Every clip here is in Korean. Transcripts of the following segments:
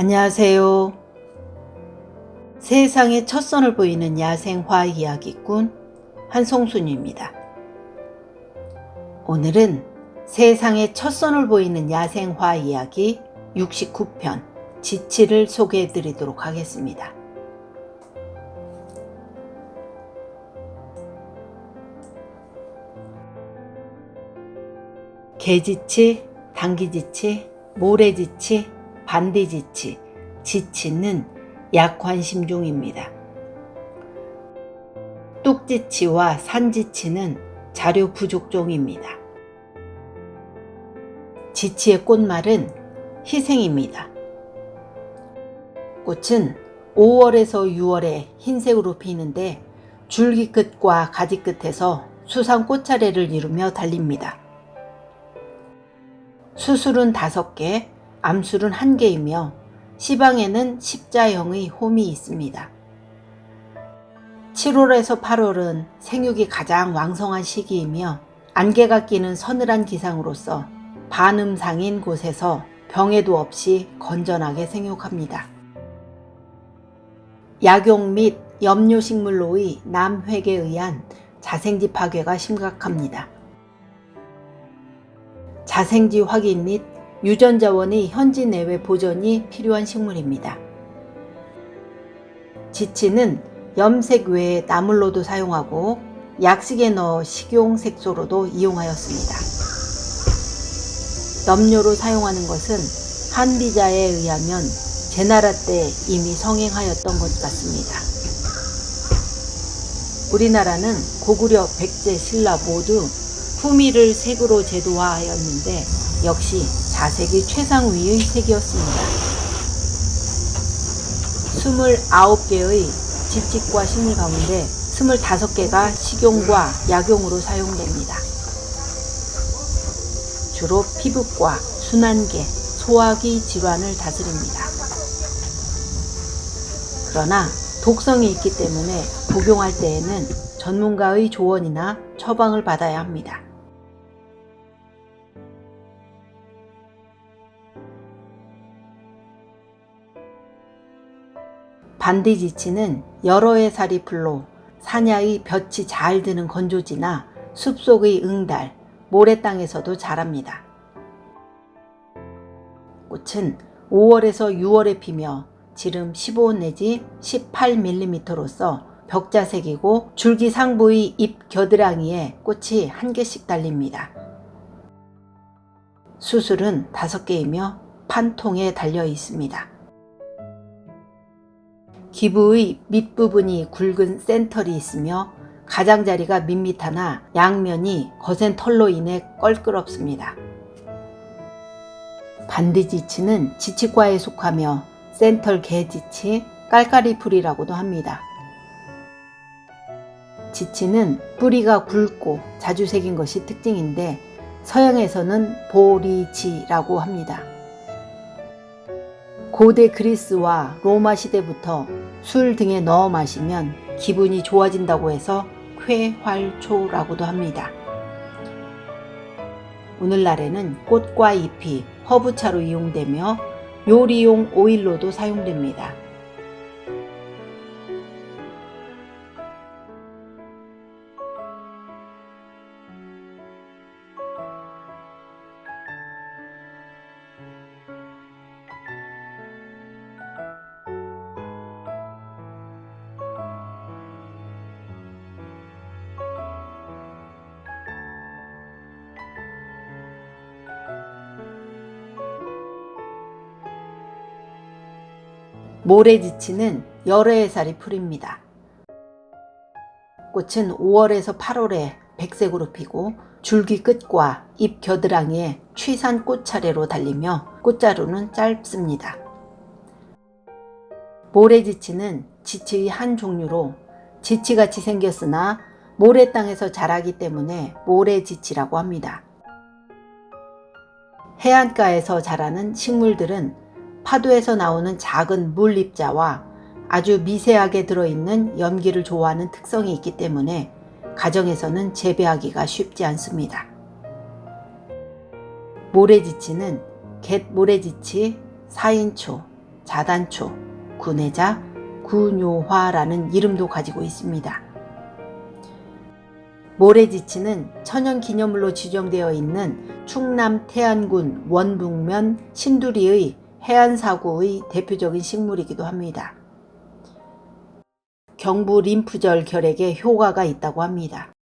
안녕하세요. 세상의 첫 선을 보이는 야생화 이야기꾼 한송순입니다. 오늘은 세상의 첫 선을 보이는 야생화 이야기 69편 지치를 소개해 드리도록 하겠습니다. 개지치, 당기지치, 모래지치, 반디지치, 지치는 약관심종입니다. 뚝지치와 산지치는 자료 부족종입니다. 지치의 꽃말은 희생입니다. 꽃은 5월에서 6월에 흰색으로 피는데 줄기 끝과 가지 끝에서 수상 꽃차례를 이루며 달립니다. 수술은 5개, 암술은 1개이며 시방에는 십자형의 홈이 있습니다. 7월에서 8월은 생육이 가장 왕성한 시기이며 안개가 끼는 서늘한 기상으로서 반음상인 곳에서 병에도 없이 건전하게 생육합니다. 약용 및 염료식물로의 남획에 의한 자생지 파괴가 심각합니다. 자생지 확인 및 유전자원의 현지 내외 보존이 필요한 식물입니다. 지치는 염색 외에 나물로도 사용하고 약식에 넣어 식용 색소로도 이용하였습니다. 염료로 사용하는 것은 한비자에 의하면 제나라 때 이미 성행하였던 것 같습니다. 우리나라는 고구려, 백제, 신라 모두 품위를 색으로 제도화하였는데 역시 자색이 최상위의 색이었습니다. 29개의 지칙과 식물 가운데 25개가 식용과 약용으로 사용됩니다. 주로 피부과, 순환계, 소화기 질환을 다스립니다. 그러나 독성이 있기 때문에 복용할 때에는 전문가의 조언이나 처방을 받아야 합니다. 반디지치는 여러 해 살이 풀로 사냐의 볕이 잘 드는 건조지나 숲속의 응달, 모래땅에서도 자랍니다. 꽃은 5월에서 6월에 피며 지름 15 내지 18mm로서 벽자색이고 줄기 상부의 잎 겨드랑이에 꽃이 한 개씩 달립니다. 수술은 5개이며 판통에 달려 있습니다. 기부의 밑부분이 굵은 센털이 있으며 가장자리가 밋밋하나 양면이 거센 털로 인해 껄끄럽습니다. 반디지치는 지치과에 속하며 센털 개지치, 깔깔이풀이라고도 합니다. 지치는 뿌리가 굵고 자주 새긴 것이 특징인데 서양에서는 보리지라고 합니다. 고대 그리스와 로마 시대부터 술 등에 넣어 마시면 기분이 좋아진다고 해서 쾌활초라고도 합니다. 오늘날에는 꽃과 잎이 허브차로 이용되며 요리용 오일로도 사용됩니다. 모래지치는 여러 해살이 풀입니다. 꽃은 5월에서 8월에 백색으로 피고 줄기 끝과 잎 겨드랑이에 취산 꽃차례로 달리며 꽃자루는 짧습니다. 모래지치는 지치의 한 종류로 지치같이 생겼으나 모래 땅에서 자라기 때문에 모래지치라고 합니다. 해안가에서 자라는 식물들은 파도에서 나오는 작은 물 입자와 아주 미세하게 들어있는 염기를 좋아하는 특성이 있기 때문에 가정에서는 재배하기가 쉽지 않습니다. 모래지치는 갯 모래지치, 사인초, 자단초, 군해자, 구뇨화라는 이름도 가지고 있습니다. 모래지치는 천연 기념물로 지정되어 있는 충남 태안군 원북면 신두리의 해안사고의 대표적인 식물이기도 합니다. 경부 림프절 결핵에 효과가 있다고 합니다.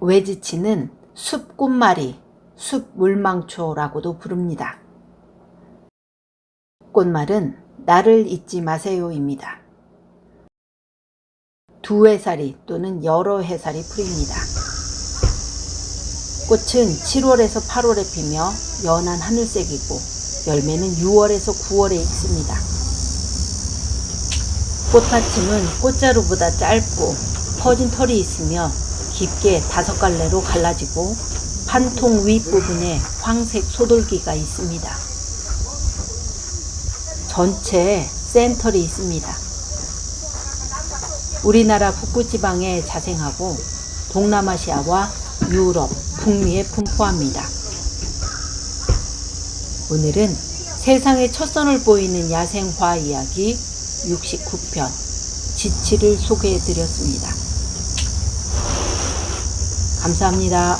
외지치는 숲꽃말이, 숲물망초라고도 부릅니다. 꽃말은 나를 잊지 마세요입니다. 두 해살이 또는 여러 해살이 풀립니다. 꽃은 7월에서 8월에 피며 연한 하늘색이고 열매는 6월에서 9월에 익습니다. 꽃받침은 꽃자루보다 짧고 퍼진 털이 있으며 깊게 다섯 갈래로 갈라지고 판통 윗부분에 황색 소돌기가 있습니다. 전체에 센털이 있습니다. 우리나라 북부지방에 자생하고 동남아시아와 유럽, 북미에 분포합니다. 오늘은 세상의 첫 선을 보이는 야생화 이야기 69편 지치를 소개해 드렸습니다. 감사합니다.